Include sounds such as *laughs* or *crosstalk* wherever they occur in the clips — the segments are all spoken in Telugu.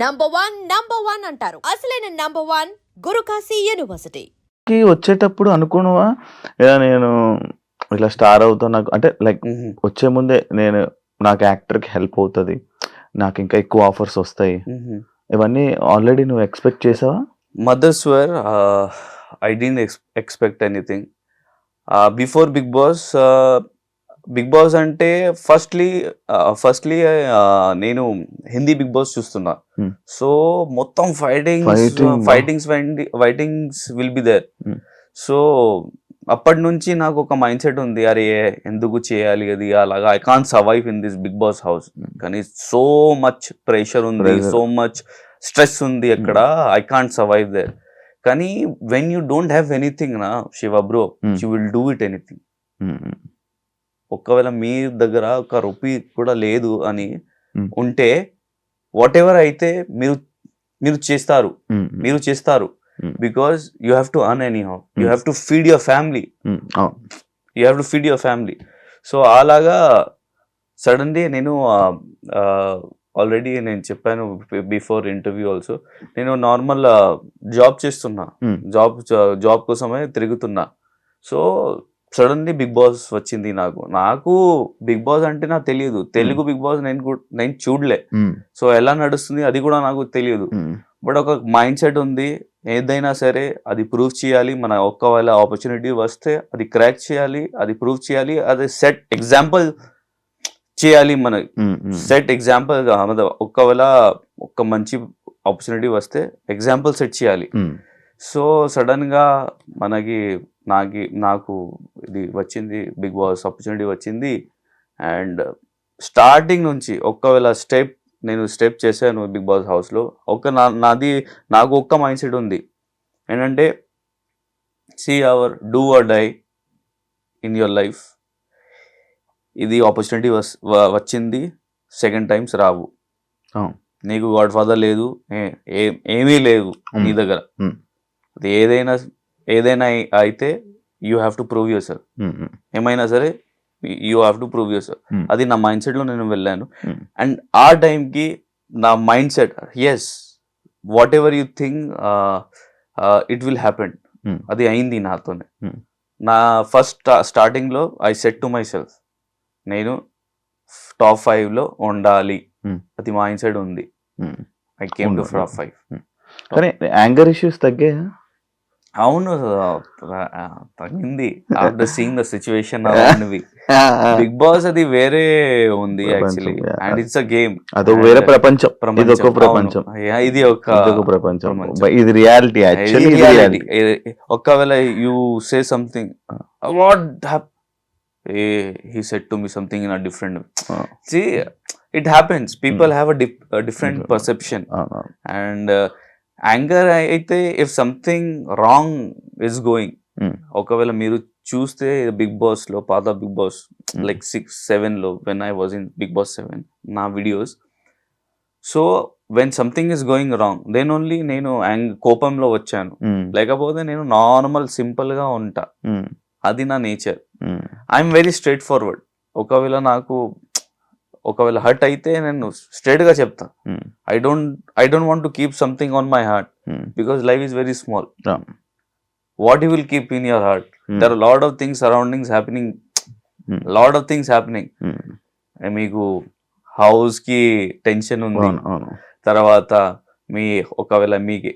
నంబర్ వన్ నంబర్ వన్ అంటారు. అసలైన నంబర్ వన్ గురుకాశీ యూనివర్సిటీ. కి వచ్చేటప్పుడు అనుకున్నావా? ఇలా నేను ఇట్లా స్టార్ అవుతా నాకు అంటే లైక్ వచ్చే ముందే నేను నాకు యాక్టర్కి హెల్ప్ అవుతుంది. నాకు ఇంకా ఎక్కువ ఆఫర్స్ వస్తాయి. ఇవన్నీ ఆల్రెడీ నువ్వు ఎక్స్పెక్ట్ చేసావా? Mothers where I didn't expect anything before Bigg Boss Bigg Boss అంటే ఫస్ట్లీ ఫస్ట్లీ నేను హిందీ బిగ్ బాస్ చూస్తున్నా Hmm. సో మొత్తం wow. Fightings fightings will be there. So అప్పటి నుంచి నాకు ఒక మైండ్ సెట్ ఉంది అరే ఎందుకు చేయాలి అది అలాగా I can survive in this Bigg Boss house Hmm. కానీ సో మచ్ ప్రెషర్ ఉంది. సో మచ్ స్ట్రెస్ ఉంది అక్కడ ఐ కాంట్ సర్వైవ్ దేర్ కానీ when you don't have anything నా Shiva bro. You will do it anything ఒకవేళ మీ దగ్గర ఒక రూపీ కూడా లేదు అని. ఉంటే వాట్ ఎవర్ అయితే మీరు మీరు చేస్తారు మీరు చేస్తారు. Because you have to earn anyhow you. Have to feed your family. You have to feed your family so అలాగా సడన్లీ నేను ఆల్రెడీ నేను చెప్పాను బిఫోర్ ఇంటర్వ్యూ ఆల్సో నేను నార్మల్ జాబ్ చేస్తున్నా. జాబ్ జాబ్ కోసమే తిరుగుతున్నా సో సడన్లీ బిగ్ బాస్ వచ్చింది నాకు. నాకు బిగ్ బాస్ అంటే నాకు తెలియదు. తెలుగు బిగ్ బాస్ నేను నేను చూడలే. సో ఎలా నడుస్తుంది అది కూడా నాకు తెలియదు. బట్ ఒక మైండ్ సెట్ ఉంది. ఏదైనా సరే అది ప్రూవ్ చేయాలి. మన ఒక్కవేళ ఆపర్చునిటీ వస్తే అది క్రాక్ చేయాలి. అది ప్రూవ్ చేయాలి. అది సెట్ ఎగ్జాంపుల్ చేయాలి మన సెట్ ఎగ్జాంపుల్ ఒక్కవేళ ఒక మంచి ఆపర్చునిటీ వస్తే ఎగ్జాంపుల్ సెట్ చేయాలి. సో సడన్గా మనకి నాకి నాకు ఇది వచ్చింది బిగ్ బాస్ ఆపర్చునిటీ వచ్చింది. అండ్ స్టార్టింగ్ నుంచి ఒక్కవేళ స్టెప్ నేను స్టెప్ చేశాను బిగ్ బాస్ హౌస్లో ఒక నా నాది నాకు ఒక్క మైండ్ సెట్ ఉంది. ఏంటంటే see our do or die in your life ఇది ఆపర్చునిటీ వచ్చింది సెకండ్ టైమ్స్ రావు. నీకు గాడ్ ఫాదర్ లేదు ఏమీ లేవు నీ దగ్గర. అది ఏదైనా ఏదైనా అయి- అయితే you have to prove your um, ఏమైనా సరే you have to prove your Hmm. అది నా మైండ్ సెట్లో నేను వెళ్ళాను. అండ్ ఆ టైంకి నా mindset as whatever you think it will happen. అది అయింది నాతోనే. నా ఫస్ట్ స్టార్టింగ్లో I set to myself నేను టాప్ ఫైవ్లో ఉండాలి. అది మైండ్ సెట్ ఉంది. I came to. Top five కానీ యాంగర్ ఇష్యూస్ తగ్గాయా అవును తగ్గింది. After seeing the situation around Bigg Boss అది వేరే ఉంది actually. And it's a game అదో వేరే ప్రపంచం. ఇది ఒక ప్రపంచం. ఇది ఒక ప్రపంచం. ఇది రియాలిటీ యాక్చువల్లీ. రియాలిటీ ఏ- ఒకవేళ you say something what he said to me something in a different see it happens people have a different Different. Perception and anger అయితే if something wrong is going Hmm. ఒకవేళ మీరు చూస్తే బిగ్ బాస్లో పాత Bigg Boss Hmm. Like six సెవెన్లో when I was in Bigg Boss seven నా videos so when something is going wrong then only నేను కోపంలో వచ్చాను. లేకపోతే నేను నార్మల్ సింపుల్గా ఉంటా. అది నా nature I'm very straightforward ఒకవేళ నాకు ఒకవేళ హర్ట్ అయితే నేను స్ట్రైట్గా చెప్తా. I don't I don't want to keep something on my heart because life is very small. What you will keep in your heart there lot of things surroundings happening lot of things happening మీకు హౌస్కి టెన్షన్ ఉంది. తర్వాత మీ ఒకవేళ మీకు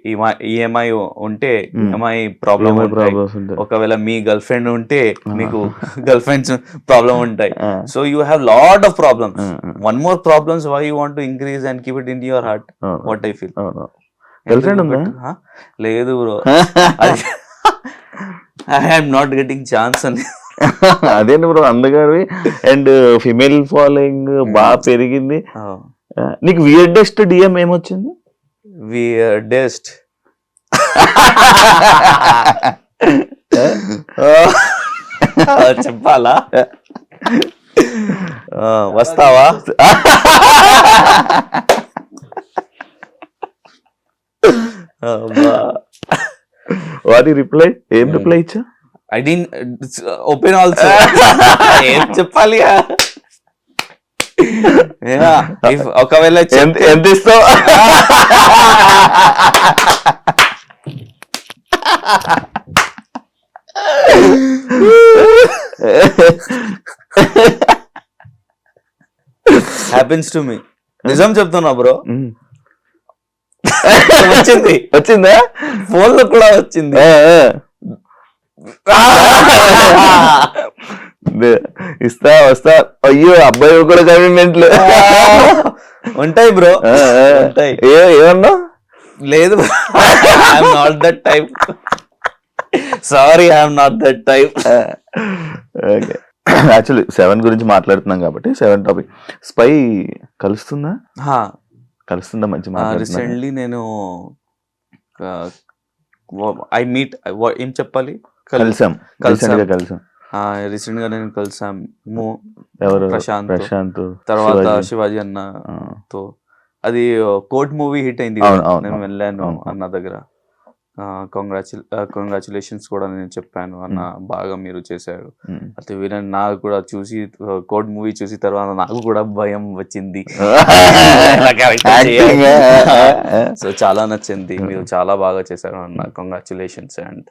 ఈఎంఐ ఉంటే. ఈఎంఐ ప్రాబ్లం ఏమై ఉంటాయి. problems ఉంటాయి. ఒకవేళ మీ గర్ల్ ఫ్రెండ్ ఉంటే. మీకు గర్ల్ ఫ్రెండ్స్ ప్రాబ్లం ఉంటాయి so you have lot of problems one more problems why you want increase and keep it in your heart what I feel. Girlfriend ఉందా? లేదు bro I'm not getting chance అని. *laughs* అదేంటి బ్రో అందగారి అండ్ ఫిమేల్ ఫాలోయింగ్ బాగా పెరిగింది. నీకు వియర్డెస్ట్ డిఎం ఏమొచ్చింది? డెస్ట్ చెప్పాలా? వస్తావా? వాటి రిప్లై? ఏం రిప్లై ఇచ్చా? ఐ డి ఓపెన్ ఆల్సో ఏం చెప్పాలి ఒకవేళ ఎంత ఇస్తావు? హ్యాపీన్స్ టు మీ నిజం చెప్తున్నా బ్రో వచ్చింది. వచ్చిందా? ఫోన్లో కూడా వచ్చింది. *laughs* ఇస్తా వస్తా. అయ్యో అబ్బాయి కూడా కమిట్మెంట్లు ఉంటాయి బ్రో. ఉంటాయి. ఏ ఏమన్నావు లేదు I'm not that type sorry I'm not that type okay. Actually seven గురించి మాట్లాడుతున్నాం కాబట్టి సెవెన్ టాపిక్ స్పై కలుస్తుందా? కలుస్తుందా మంచి రీసెంట్లీ నేను ఐ మీట్ ఏం చెప్పాలి? కలిసాం. కలిసాం. కలిసాం. రీసెంట్గా నేను కలిసాము ఎవరు ప్రశాంత్. ప్రశాంత్ తర్వాత శివాజీ. అన్న తో అది కోర్ట్ మూవీ హిట్ అయింది నేను. వెళ్ళాను. అన్న దగ్గర కంగ్రాచుల్ కంగ్రాచులేషన్స్ కూడా నేను చెప్పాను అన్న బాగా మీరు చేశారు. అయితే వీళ్ళని నాకు కూడా చూసి కోడ్ మూవీ చూసి తర్వాత నాకు కూడా భయం వచ్చింది. *laughs* సో చాలా నచ్చింది మీరు చాలా బాగా చేశారు అన్న congratulations and.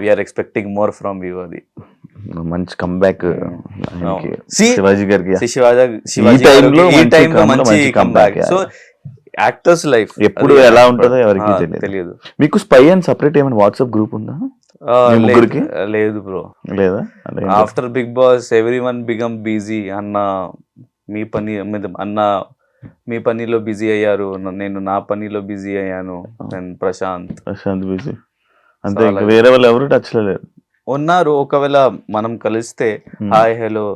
We're expecting more from you అది మంచి కంబ్యాక్ శివాజీ గారికి శివాజీ ఈ మంచి కంబ్యాక్ సో యాక్టర్స్ లైఫ్ ఎప్పుడు ఎలా ఉంటుందో ఎవరికీ తెలియదు. మీకు స్పై అని సపరేట్ ఏమైనా వాట్సాప్ గ్రూప్ ఉందా? లేదు- ముగ్గురికి? లేదు బ్రో లేదా? After Bigg Boss everyone become busy అన్న మీ పని మీద అన్న మీ పనిలో బిజీ అయ్యారు. నేను నా పనిలో బిజీ అయ్యాను. నేను ప్రశాంత్ ప్రశాంత్ బిజీ అంతే. వేరే వాళ్ళు ఎవరు టచ్లో లేరు. ఉన్నారు. ఒకవేళ మనం కలిస్తే Hmm. Hi hello.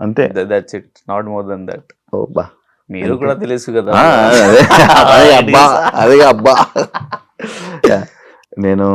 అంతే. That's it not more than that ఓ బా మీరు కూడా తెలుసు కదా. *laughs* అదే. అబ్బా. *laughs* అదే అబ్బా. నేను